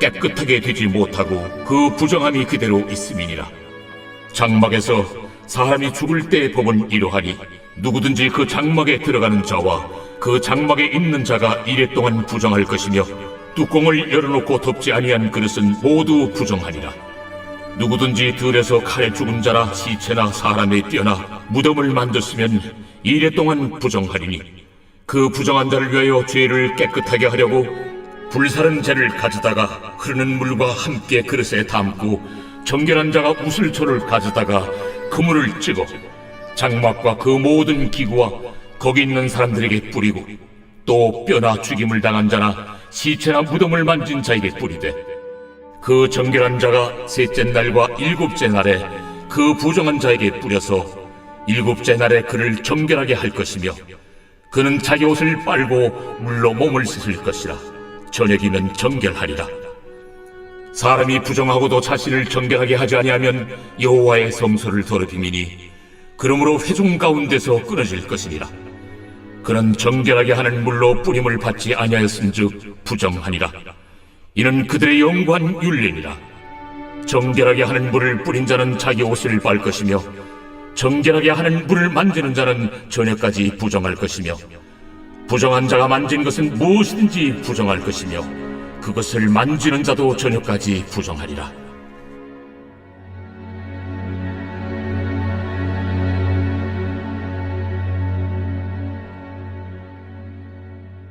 깨끗하게 되지 못하고 그 부정함이 그대로 있음이니라. 장막에서 사람이 죽을 때의 법은 이러하니 누구든지 그 장막에 들어가는 자와 그 장막에 있는 자가 이래 동안 부정할 것이며 뚜껑을 열어놓고 덮지 아니한 그릇은 모두 부정하니라. 누구든지 들에서 칼에 죽은 자나 시체나 사람의 뼈나 무덤을 만졌으면 이래 동안 부정하리니 그 부정한 자를 위하여 죄를 깨끗하게 하려고 불사른 재를 가져다가 흐르는 물과 함께 그릇에 담고 정결한 자가 우슬초를 가져다가 그물을 찍어 장막과 그 모든 기구와 거기 있는 사람들에게 뿌리고 또 뼈나 죽임을 당한 자나 시체나 무덤을 만진 자에게 뿌리되 그 정결한 자가 셋째 날과 일곱째 날에 그 부정한 자에게 뿌려서 일곱째 날에 그를 정결하게 할 것이며 그는 자기 옷을 빨고 물로 몸을 씻을 것이라 저녁이면 정결하리라. 사람이 부정하고도 자신을 정결하게 하지 아니하면 여호와의 성소를 더럽힘이니 그러므로 회중 가운데서 끊어질 것이니라. 그는 정결하게 하는 물로 뿌림을 받지 아니하였은즉 부정하니라. 이는 그들의 영관 윤례니라. 정결하게 하는 물을 뿌린 자는 자기 옷을 빨 것이며 정결하게 하는 물을 만지는 자는 저녁까지 부정할 것이며 부정한 자가 만진 것은 무엇이든지 부정할 것이며 그것을 만지는 자도 저녁까지 부정하리라